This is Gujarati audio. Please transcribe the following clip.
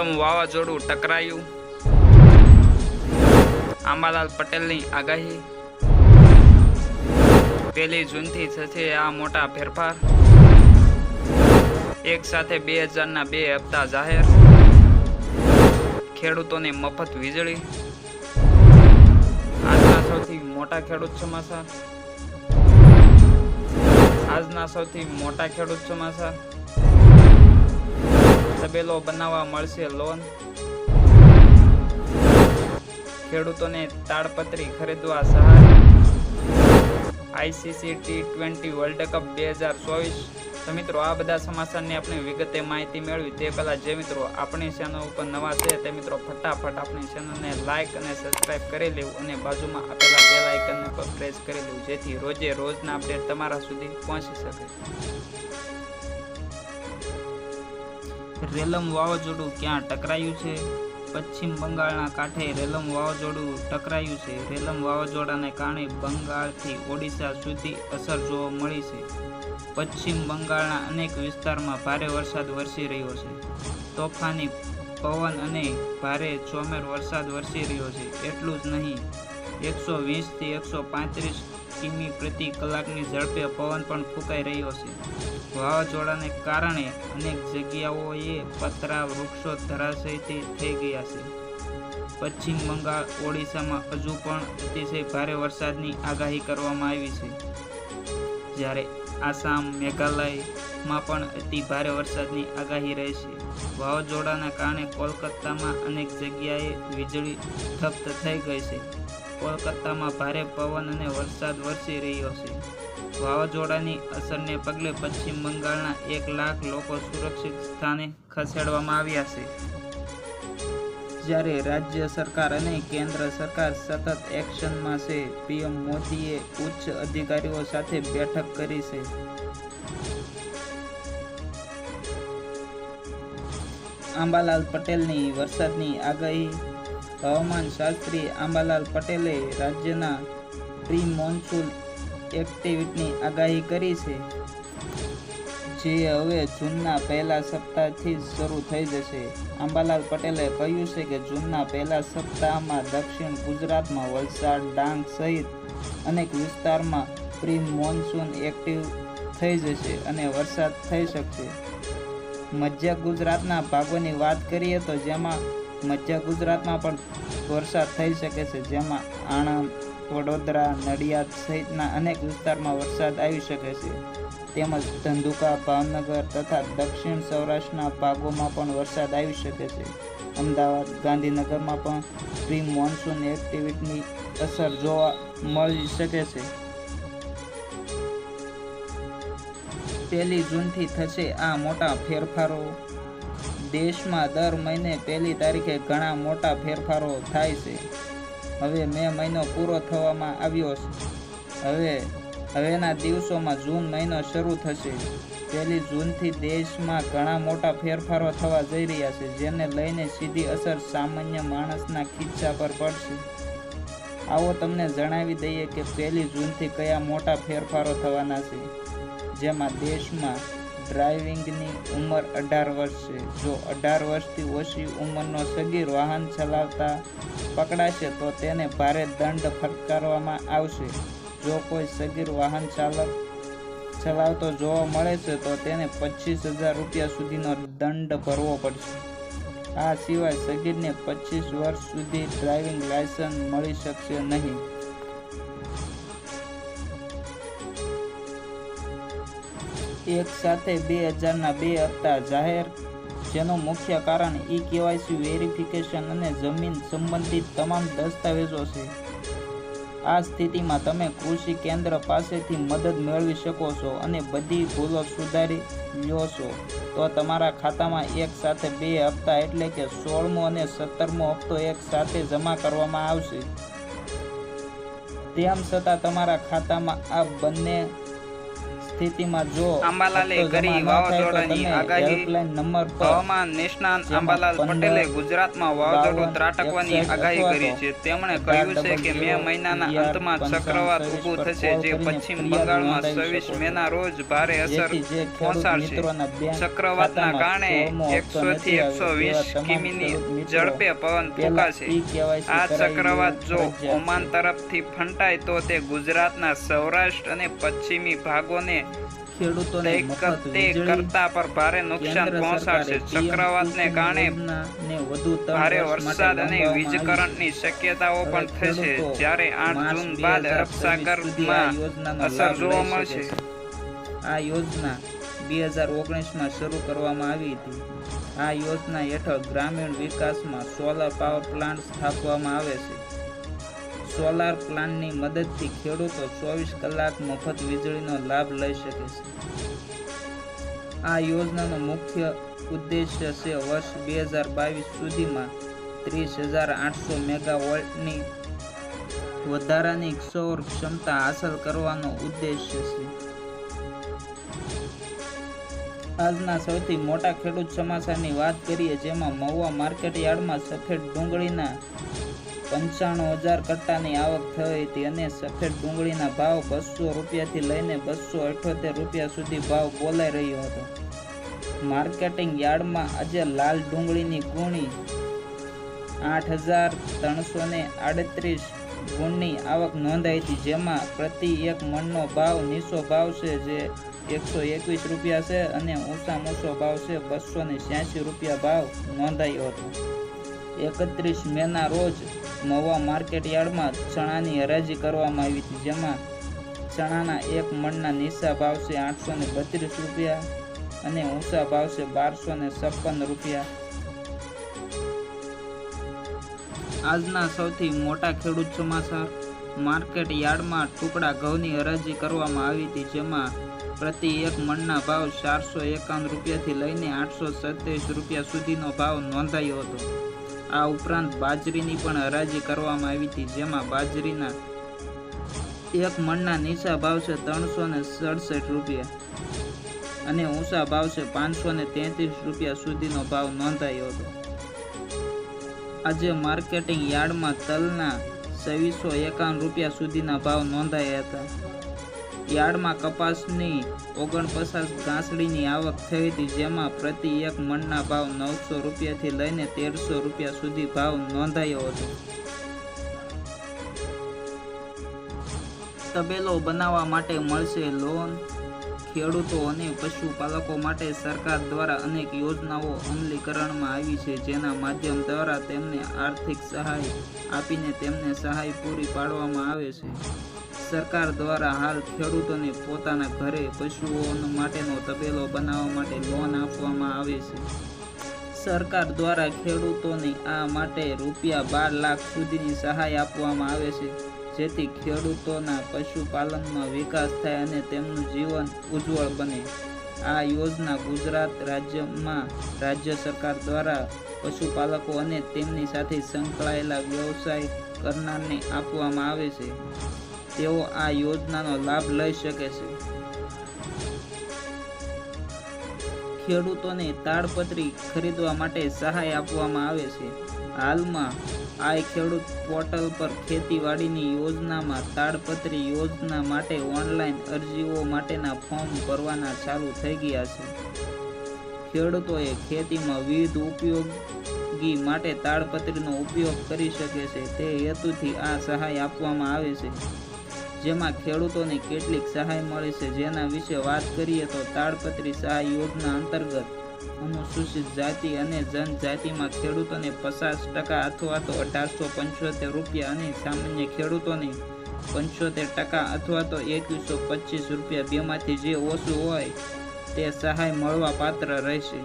રેલમ વાવાઝોડું ટકરાયું. આંબાલાલ પટેલની આગાહી. પહેલી જૂનથી થશે આ મોટા ફેરફાર. એક સાથે બે હજારના બે હપ્તા જાહેર. ખેડૂતોને મફત વીજળી. આજના સૌથી મોટા ખેડૂત ચોમાસા. આજના સૌથી મોટા ખેડૂત સમાચાર તબેલો બનાવવા મળશે લોન. ખેડૂતોને તાડપત્રી ખરીદવા સહાય. ICC T twenty world cup બે હજાર ચોવીસ. તો મિત્રો, આ બધા સમાચારની આપણે વિગતે માહિતી મેળવી. તે પહેલાં જે મિત્રો આપણી ચેનલ ઉપર નવા છે, તે મિત્રો ફટાફટ આપણી ચેનલને લાઇક અને સબસ્ક્રાઇબ કરી લેવું અને બાજુમાં આપેલા બે લાઇકનને પર પ્રેસ કરી લેવું, જેથી રોજે રોજના અપડેટ તમારા સુધી પહોંચી શકે. રેલમ વાવાઝોડું ક્યાં ટકરાયું છે? પશ્ચિમ બંગાળના કાંઠે રેલમ વાવાઝોડું ટકરાયું છે. રેલમ વાવાઝોડાને કારણે બંગાળથી ઓડિશા સુધી અસર જોવા મળી છે. પશ્ચિમ બંગાળના અનેક વિસ્તારમાં ભારે વરસાદ વરસી રહ્યો છે. તોફાની પવન અને ભારે ચોમેર વરસાદ વરસી રહ્યો છે. એટલું જ નહીં, એકસો વીસથી એકસો પાંત્રીસ કિમી પ્રતિ કલાકની ઝડપે પવન પણ ફૂંકાઈ રહ્યો છે. વાવાઝોડાને કારણે અનેક જગ્યાઓએ પતરા વૃક્ષો ધરાશયથી થઈ ગયા છે. પશ્ચિમ બંગાળ, ઓડિશામાં હજુ પણ અતિશય ભારે વરસાદની આગાહી કરવામાં આવી છે. જ્યારે આસામ, મેઘાલયમાં પણ અતિ ભારે વરસાદની આગાહી રહેશે વાવાઝોડાના કારણે કોલકાતામાં અનેક જગ્યાએ વીજળી ઠપ્ત થઈ ગઈ છે. કોલકાતામાં ભારે પવન અને વરસાદ વરસી રહ્યો છે. વાવાઝોડાની અસરને પગલે પશ્ચિમ બંગાળના એક લાખ લોકો સુરક્ષિત સ્થાને ખસેડવામાં આવ્યા છે. જ્યારે રાજ્ય સરકાર અને કેન્દ્ર સરકાર સતત એક્શનમાં છે, પીએમ મોદીએ ઉચ્ચ અધિકારીઓ સાથે બેઠક કરી છે. આંબાલાલ પટેલની વરસાદની આગાહી, હવામાન શાસ્ત્રી આંબાલાલ પટેલે રાજ્યના પ્રી મોન્સૂન એક્ટિવિટીની આગાહી કરી છે. જે હવે જૂનના પહેલા સપ્તાહથી જ શરૂ થઈ જશે. અંબાલાલ પટેલે કહ્યું છે કે જૂનના પહેલા સપ્તાહમાં દક્ષિણ ગુજરાતમાં વલસાડ, ડાંગ સહિત અનેક વિસ્તારમાં પ્રી મોન્સૂન એક્ટિવ થઈ જશે અને વરસાદ થઈ શકશે. મધ્ય ગુજરાતના ભાગોની વાત કરીએ તો જેમાં મધ્ય ગુજરાતમાં પણ વરસાદ થઈ શકે છે. જેમાં આણંદ વડોદરા, નડિયાદ સહિતના અનેક વિસ્તારમાં વરસાદ આવી શકે છે. તેમજ ધંધુકા, ભાવનગર તથા દક્ષિણ સૌરાષ્ટ્રના ભાગોમાં પણ વરસાદ આવી શકે છે. અમદાવાદ, ગાંધીનગરમાં પણ પ્રી મોન્સૂન એક્ટિવિટીની અસર જોવા મળી શકે છે. પહેલી જૂનથી થશે આ મોટા ફેરફારો. દેશમાં દર મહિને પહેલી તારીખે ઘણા મોટા ફેરફારો થાય છે. હવે મે મહિનો પૂરો થવામાં આવ્યો છે. હવે, હવેના દિવસોમાં જૂન મહિનો શરૂ થશે. પહેલી જૂનથી દેશમાં ઘણા મોટા ફેરફારો થવા જઈ રહ્યા છે, જેને લઈને સીધી અસર સામાન્ય માણસના ખિસ્સા પર પડશે. આવો તમને જણાવી દઈએ કે પહેલી જૂનથી કયા મોટા ફેરફારો થવાના છે, જેમાં દેશમાં ડ્રાઇવિંગની ઉંમર અઢાર વર્ષ છે. જો અઢાર વર્ષથી ઓછી ઉંમરનો સગીર વાહન ચલાવતા પકડાશે તો તેને ભારે દંડ ફટકારવામાં આવશે. જો કોઈ સગીર વાહન ચાલક ચલાવતો જોવા મળે છે, તો તેને પચીસ હજાર રૂપિયા સુધીનો દંડ ભરવો પડશે. આ સિવાય સગીરને પચીસ વર્ષ સુધી ડ્રાઇવિંગ લાયસન્સ મળી શકશે નહીં. એક સાથે બે હજારના બે હપ્તા જાહેર જેનું મુખ્ય કારણ ઈ કેવાયસી વેરિફિકેશન અને જમીન સંબંધિત તમામ દસ્તાવેજો છે. આ સ્થિતિમાં તમે કૃષિ કેન્દ્ર પાસેથી મદદ મેળવી શકો છો અને બધી ભૂલો સુધારી લો છો. તો તમારા ખાતામાં એક સાથે બે હપ્તા એટલે કે સોળમો અને સત્તરમો હપ્તો એક સાથે જમા કરવામાં આવશે. તેમ છતાં તમારા ખાતામાં આ બંને સ્થિતિમાં જો અંબાલાલે કરી વાવાઝોડાની આગાહી. નંબર પર હવામાન નિષ્ણાંત અંબાલાલ પટેલે ગુજરાતમાં વાવાઝોડું ત્રાટકવાની આગાહી કરી છે. તેમણે કહ્યું છે કે મે મહિનાના અંતમાં ચક્રવાત ઊભું થશે જે પશ્ચિમ બંગાળમાં છવ્વીસ મેના રોજ ભારે અસર પહોંચાડશે. ચક્રવાતના કારણે એકસો થી એકસો વીસ કિમીની ઝડપે પવન ફૂંકાશે. આ ચક્રવાત જો ઓમાન તરફથી ફંટાય તો તે ગુજરાતના સૌરાષ્ટ્ર અને પશ્ચિમી ભાગોને ખેડૂતોને મફત તે વીજળી કરતા પર ભારે નુકસાન પહોંચાડશે. ચક્રવાતને કારણે યોજનાને વધુ ત્રણ ભારે વરસાદ અને વીજ કરંટની શક્યતાઓ પણ થશે. જ્યારે આઠ જૂન બાદ 2026 આ અસર જોવા મળશે. આ યોજના બે હજાર ઓગણીસમાં શરૂ કરવામાં આવી હતી. આ યોજના હેઠળ ગ્રામીણ વિકાસમાં સોલર પાવર પ્લાન્ટ સ્થાપવામાં આવે છે. સોલાર પ્લાન્ટની મદદથી ખેડૂતો ચોવીસ કલાક મફત વીજળીનો લાભ લઈ શકે છે. આ યોજનાનો મુખ્ય ઉદ્દેશ્ય છે વર્ષ બે હજાર બાવીસ સુધીમાં ત્રીસ હજાર આઠસો મેગાવોલ્ટની વધારાની સૌર ક્ષમતા હાંસલ કરવાનો ઉદ્દેશ્ય છે. આજના સૌથી મોટા ખેડૂત સમાચારની વાત કરીએ જેમાં મહુવા માર્કેટ યાર્ડમાં સફેદ ડુંગળીના પંચાણું હજાર કટ્ટાની આવક થઈ હતી અને સફેદ ડુંગળીના ભાવ બસો રૂપિયાથી લઈને બસો અઠ્યોતેર રૂપિયા સુધી ભાવ બોલાઈ રહ્યો હતો. માર્કેટિંગ યાર્ડમાં આજે લાલ ડુંગળીની ગુણી આઠ હજાર ત્રણસો ને આડત્રીસ ગુણની આવક નોંધાઈ હતી, જેમાં પ્રતિ એક મણનો ભાવ નીચો ભાવ છે જે એકસો એકવીસ રૂપિયા છે અને ઊંચામાં ઊંચો ભાવ છે બસો ને રૂપિયા ભાવ નોંધાયો હતો. એકત્રીસ મેના રોજ મહુવા માર્કેટ યાર્ડમાં ચણાની હરાજી કરવામાં આવી હતી, જેમાં ચણાના એક મણના નીચા ભાવશે આઠસો ને બત્રીસ રૂપિયા અને ઊંચા ભાવશે બારસો ને છપ્પન રૂપિયા. આજના સૌથી મોટા ખેડૂત સમાચાર, માર્કેટ યાર્ડમાં ટુકડા ઘઉંની હરાજી કરવામાં આવી હતી, જેમાં પ્રતિ એક મણના ભાવ ચારસો એકાવન રૂપિયાથી લઈને આઠસો સત્યાવીસ રૂપિયા સુધીનો ભાવ નોંધાયો હતો. આ ઉપરાંત બાજરીની પણ હરાજી કરવામાં આવી હતી, જેમાં બાજરીના એક મણના નીચા ભાવ છે ત્રણસો ને સડસઠ રૂપિયા અને ઊંચા ભાવ છે પાંચસો ને તેત્રીસ રૂપિયા સુધીનો ભાવ નોંધાયો હતો. આજે માર્કેટિંગ યાર્ડમાં તલના છવ્વીસો એકાવન રૂપિયા સુધીના ભાવ નોંધાયા હતા. યાર્ડમાં કપાસની ઓગણપચાસ ઘાસડીની આવક થઈ હતી, જેમાં પ્રતિ એક મણના ભાવ નવસો રૂપિયાથી લઈને તેરસો રૂપિયા સુધી ભાવ નોંધાયો હતો. તબેલો બનાવવા માટે મળશે લોન. ખેડૂતો અને પશુપાલકો માટે સરકાર દ્વારા અનેક યોજનાઓ અમલીકરણમાં આવી છે, જેના માધ્યમ દ્વારા તેમને આર્થિક સહાય આપીને તેમને સહાય પૂરી પાડવામાં આવે છે. સરકાર દ્વારા હાલ ખેડૂતોને પોતાના ઘરે પશુઓ માટેનો તબેલો બનાવવા માટે લોન આપવામાં આવે છે. સરકાર દ્વારા ખેડૂતોને આ માટે રૂપિયા બાર લાખ સુધીની સહાય આપવામાં આવે છે, જેથી ખેડૂતોના પશુપાલનમાં વિકાસ થાય અને તેમનું જીવન ઉજ્જવળ બને. આ યોજના ગુજરાત રાજ્યમાં રાજ્ય સરકાર દ્વારા પશુપાલકો અને તેમની સાથે સંકળાયેલા વ્યવસાય કરનારને આપવામાં આવે છે. તેઓ આ યોજનાનો લાભ લઈ શકે છે. ખેડૂતોને તાડપત્રી ખરીદવા માટે સહાય આપવામાં આવે છે. હાલમાં આ ખેડૂત પોર્ટલ પર ખેતીવાડીની યોજનામાં તાડપત્રી યોજના માટે ઓનલાઈન અરજીઓ માટેના ફોર્મ ભરવાના ચાલુ થઈ ગયા છે. ખેડૂતોએ ખેતીમાં વિવિધ ઉપયોગી માટે તાડપત્રીનો ઉપયોગ કરી શકે છે. તે હેતુથી આ સહાય આપવામાં આવે છે. જેમાં ખેડૂતોને કેટલીક સહાય મળે છે. જેના વિશે વાત કરીએ તો તાડપત્રી સહાય યોજના અંતર્ગત અનુસૂચિત જાતિ અને જનજાતિમાં ખેડૂતોને પચાસ ટકા અથવા તો અઢારસો પંચોતેર રૂપિયા અને સામાન્ય ખેડૂતોને પંચોતેર ટકા અથવા તો એકવીસો પચીસ રૂપિયા બેમાંથી જે ઓછું હોય તે સહાય મળવા પાત્ર રહેશે.